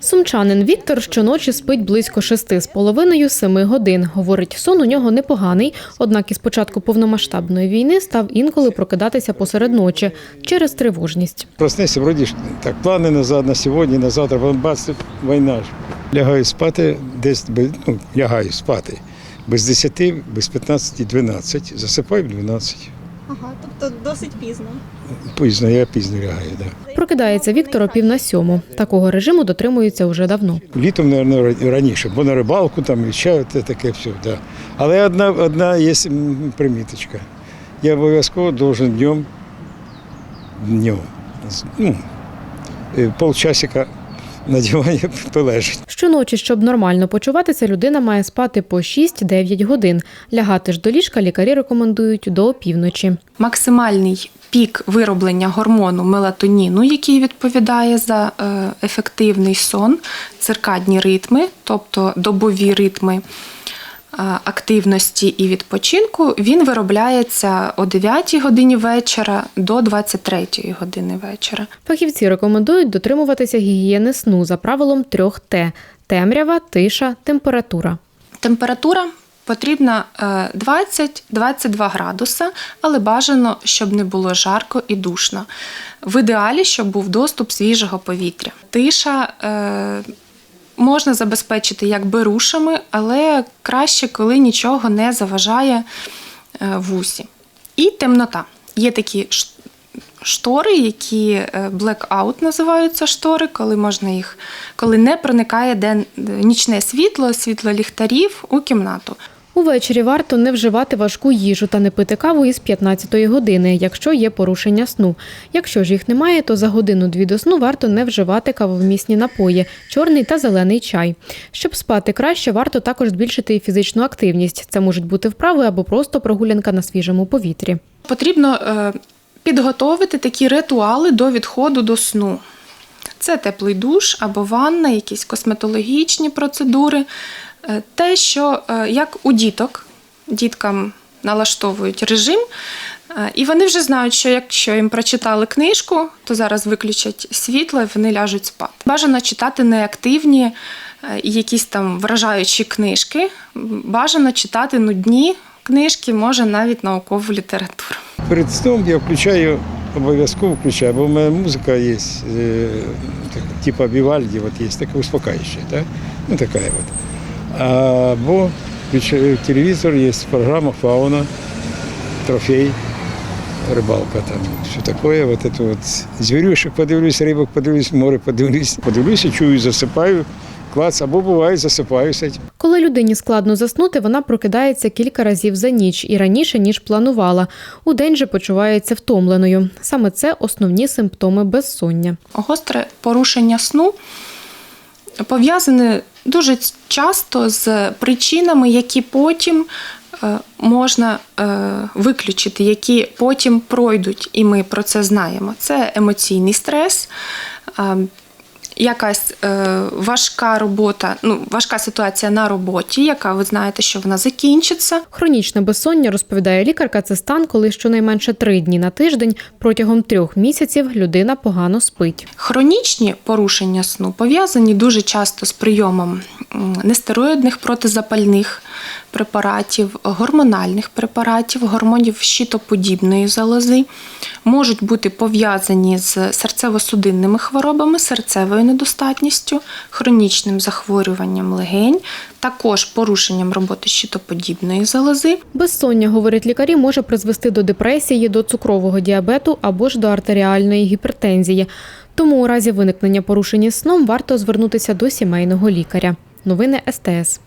Сумчанин Віктор щоночі спить близько шести з половиною семи годин. Говорить, сон у нього непоганий, однак із початку повномасштабної війни став інколи прокидатися посеред ночі через тривожність. Проснешся, вроді так, плани назад на сьогодні, на завтра, бац, війна. Лягаю спати десь, ну, лягаю спати. Без 10, без 15, 12. Засипаю в 12. Ага, тобто досить пізно. Пізно, я пізно лягаю, так. Да. Прокидається Віктор о пів на сьому. Такого режиму дотримується уже давно. Літом, мабуть, раніше, бо на рибалку там і це таке все. Да. Але одна, одна є приміточка. Я обов'язково должен днем, днем, ну, е, полчасика на дивані полежить. Щоночі, щоб нормально почуватися, людина має спати по 6-9 годин. Лягати ж до ліжка лікарі рекомендують до опівночі. максимальний пік вироблення гормону мелатоніну, який відповідає за е, ефективний сон, циркадні ритми, тобто добові ритми активності і відпочинку, він виробляється о 9 годині вечора до 23 години вечора. Фахівці рекомендують дотримуватися гігієни сну за правилом трьох Т: темрява, тиша, температура. Температура потрібна е, 20-22 градуса, але бажано, щоб не було жарко і душно. В ідеалі, щоб був доступ свіжого повітря. Тиша е, можна забезпечити як берушами, але краще, коли нічого не заважає е, вусі. І темнота. Є такі штори, які е, blackout називаються штори, коли можна їх, коли не проникає ден, нічне світло, світло ліхтарів у кімнату. Увечері варто не вживати важку їжу та не пити каву із 15-ї години, якщо є порушення сну. Якщо ж їх немає, то за годину-дві до сну варто не вживати кавовмісні напої, чорний та зелений чай. Щоб спати краще, варто також збільшити і фізичну активність. Це можуть бути вправи або просто прогулянка на свіжому повітрі. Потрібно е, підготовити такі ритуали до відходу до сну. Це теплий душ або ванна, якісь косметологічні процедури. Е, Те, що е, як у діток, діткам налаштовують режим, е, і вони вже знають, що якщо їм прочитали книжку, то зараз виключать світло і вони ляжуть спати. Бажано читати неактивні якісь там вражаючі книжки. Бажано читати нудні книжки, може навіть наукову літературу. Перед сном я включаю, обов'язково включаю, бо в мене музика є, типа Вівальді, от є така успокаивающая, да? ну така от. Або телевізор, є програма «Фауна», «Трофей», рибалка там, все таке. Вот это вот зверюшек подивлюсь, рибок подивлюсь, море подивлюсь. Подивлюся, чую, засипаю, клац, або буває, засипаюся. Коли людині складно заснути, вона прокидається кілька разів за ніч і раніше, ніж планувала. У день же почувається втомленою. Саме це основні симптоми безсоння. Гостре порушення сну пов'язане дуже часто з причинами, які потім е, можна е, виключити, які потім пройдуть, і ми про це знаємо. Це емоційний стрес. Якась е, важка робота, ну важка ситуація на роботі, яка ви знаєте, що вона закінчиться. Хронічне безсоння, розповідає лікарка, це стан, коли щонайменше три дні на тиждень протягом трьох місяців людина погано спить. Хронічні порушення сну пов'язані дуже часто з прийомом нестероїдних протизапальних препаратів, гормональних препаратів, гормонів щитоподібної залози, можуть бути пов'язані з серцево-судинними хворобами, серцевою недостатністю, хронічним захворюванням легень, також порушенням роботи щитоподібної залози. Безсоння, говорять лікарі, може призвести до депресії, до цукрового діабету або ж до артеріальної гіпертензії. Тому у разі виникнення порушення сном варто звернутися до сімейного лікаря. Новини СТС.